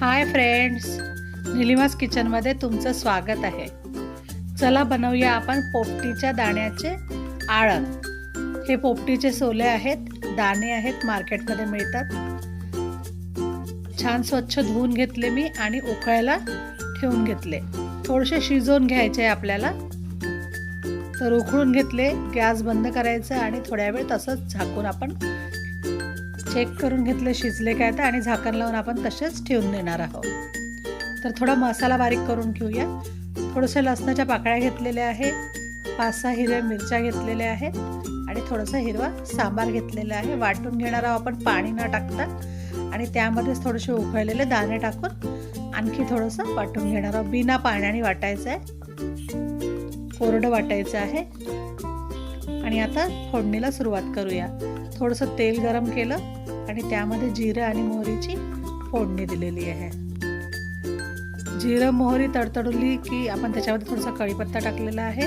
Hi friends निलिमास किचनमध्ये तुमचं स्वागत आहे. चला बनवूया आपण पोपटीच्या दाण्याचे आळण हे पोपटीचे सोले आहेत दाणे आहेत मार्केटमध्ये मिळतात. छान स्वच्छ धुवून घेतले मी आणि उकळायला ठेवून घेतले. थोडेसे शिजवून घ्यायचे आहे आपल्याला. तर उकळून घेतले गॅस बंद करायचं आणि थोड्या वेळ तसंच झाकून आपण चेक करून घेतले शिजले काय तर आणि झाकण लावून आपण तसेच ठेवून देणार आहोत. तर थोडा मसाला बारीक करून घेऊया. थोडंसं लसणाच्या पाकळ्या घेतलेल्या आहे पाच सहा हिरव्या मिरच्या घेतलेल्या आहेत. आणि थोडंसं हिरवा सांबार घेतलेला आहे. वाटून घेणार आहोत आपण पाणी न टाकता. आणि त्यामध्येच थोडेसे उकळलेले दाणे टाकून आणखी थोडंसं वाटून घेणार आहोत. बिना पाण्याने वाटायचं आहे. कोरडं वाटायचं आहे. आणि आता फोडणीला सुरुवात करूया. थोडंसं तेल गरम केलं. आणि त्यामध्ये जिरं आणि मोहरीची फोडणी दिलेली आहे. जिरं मोहरी तडतडली की आपण त्याच्यामध्ये थोडासा कढीपत्ता टाकलेला आहे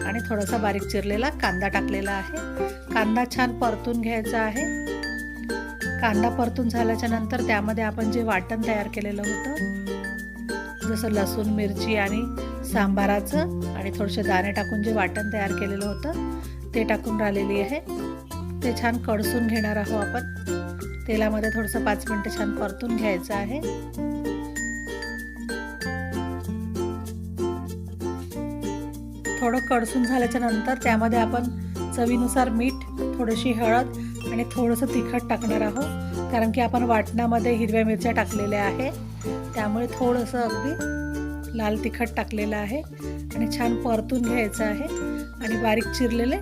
आणि थोडासा बारीक चिरलेला कांदा टाकलेला आहे. कांदा छान परतून घ्यायचा आहे. कांदा परतून झाल्याच्यानंतर त्यामध्ये आपण जे वाटण तयार केलेलं होतं जसं लसूण मिरची आणि सांबाराचं आणि थोडेसे दाणे टाकून जे वाटण तयार केलेलं होतं ते टाकून राहिलेली आहे. ते छान कडसून घेणार आहोत आपण. तेलामध्ये थोडंसं पाच मिनटं छान परतून घ्यायचं आहे. थोडं कडसून झाल्याच्यानंतर त्यामध्ये आपण चवीनुसार मीठ थोडीशी हळद आणि थोडंसं तिखट टाकणार आहोत. कारण की आपण वाटणामध्ये हिरव्या मिरच्या टाकलेल्या आहे त्यामुळे थोडंसं अगदी लाल तिखट टाकलेलं आहे. आणि छान परतून घ्यायचं आहे. आणि बारीक चिरलेले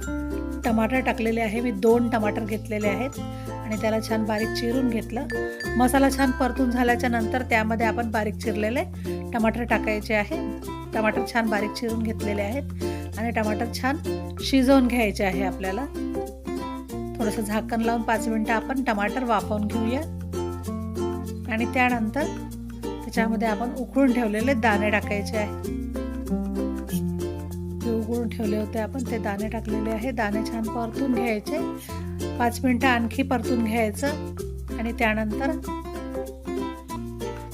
टमाटर टाकलेले आहे. मी दोन टमाटर घेतलेले आहेत. आणि त्याला छान बारीक चिरून घेतलं. मसाला छान परतून झाल्याच्यानंतर त्यामध्ये आपण बारीक चिरलेले टमाटर टाकायचे आहे. टमाटर छान बारीक चिरून घेतलेले आहेत आणि टमाटर छान शिजवून घ्यायचे आहे आपल्याला. थोडंसं झाकण लावून पाच मिनटं आपण टमाटर वाफवून घेऊया. आणि त्यानंतर त्याच्यामध्ये आपण उकळून ठेवलेले दाणे टाकायचे आहे. उकळून ठेवले होते आपण ते दाणे टाकलेले आहे. दाणे छान परतून घ्यायचे पाच मिनटं आणखी परतून घ्यायचं आणि त्यानंतर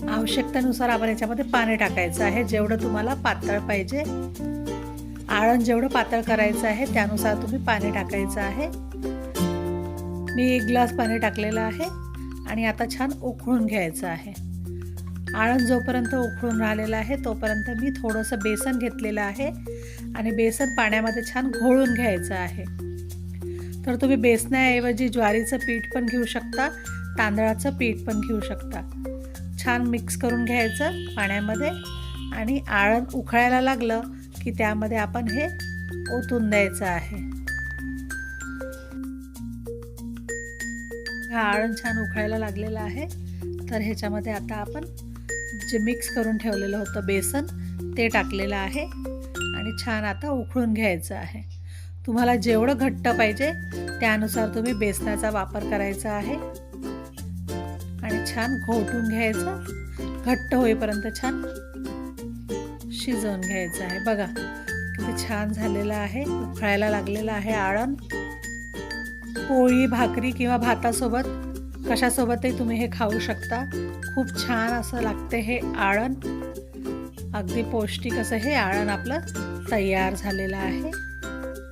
आवश्यकतेनुसार आपण याच्यामध्ये पाणी टाकायचं आहे. जेवढं तुम्हाला पातळ पाहिजे आळण जेवढं पातळ करायचं आहे त्यानुसार तुम्ही पाणी टाकायचं आहे. मी एक ग्लास पाणी टाकलेलं आहे आणि आता छान उकळून घ्यायचं आहे. आळण जोपर्यंत उकळून राहिलेलं आहे तोपर्यंत मी थोडंसं बेसन घेतलेलं आहे आणि बेसन पाण्यामध्ये छान घोळून घ्यायचं आहे. तर तुम्ही बेसण्याऐवजी ज्वारीचं पीठ पण घेऊ शकता तांदळाचं पीठ पण घेऊ शकता. छान मिक्स करून घ्यायचं पाण्यामध्ये आणि आळण उकळायला लागलं की त्यामध्ये आपण हे ओतून द्यायचं आहे. हा आळण छान उकळायला लागलेलं आहे. तर ह्याच्यामध्ये आता आपण जे मिक्स करून ठेवलेलं होतं बेसन ते टाकलेलं आहे आणि छान आता उकळून घ्यायचं आहे. तुम्हाला जेवढं घट्ट पाहिजे त्यानुसार तुम्ही बेसनाचा वापर करायचा आहे. आणि छान घोटून घ्यायचं. घट्ट होईपर्यंत छान शिजवून घ्यायचं आहे. बघा किती छान झालेलं आहे. उखळायला लागलेलं आहे आळण. पोळी भाकरी किंवा भातासोबत कशासोबतही तुम्ही हे खाऊ शकता. खूप छान असं लागते हे आळण. अगदी पौष्टिक असं हे आळण आपलं तयार झालेलं आहे.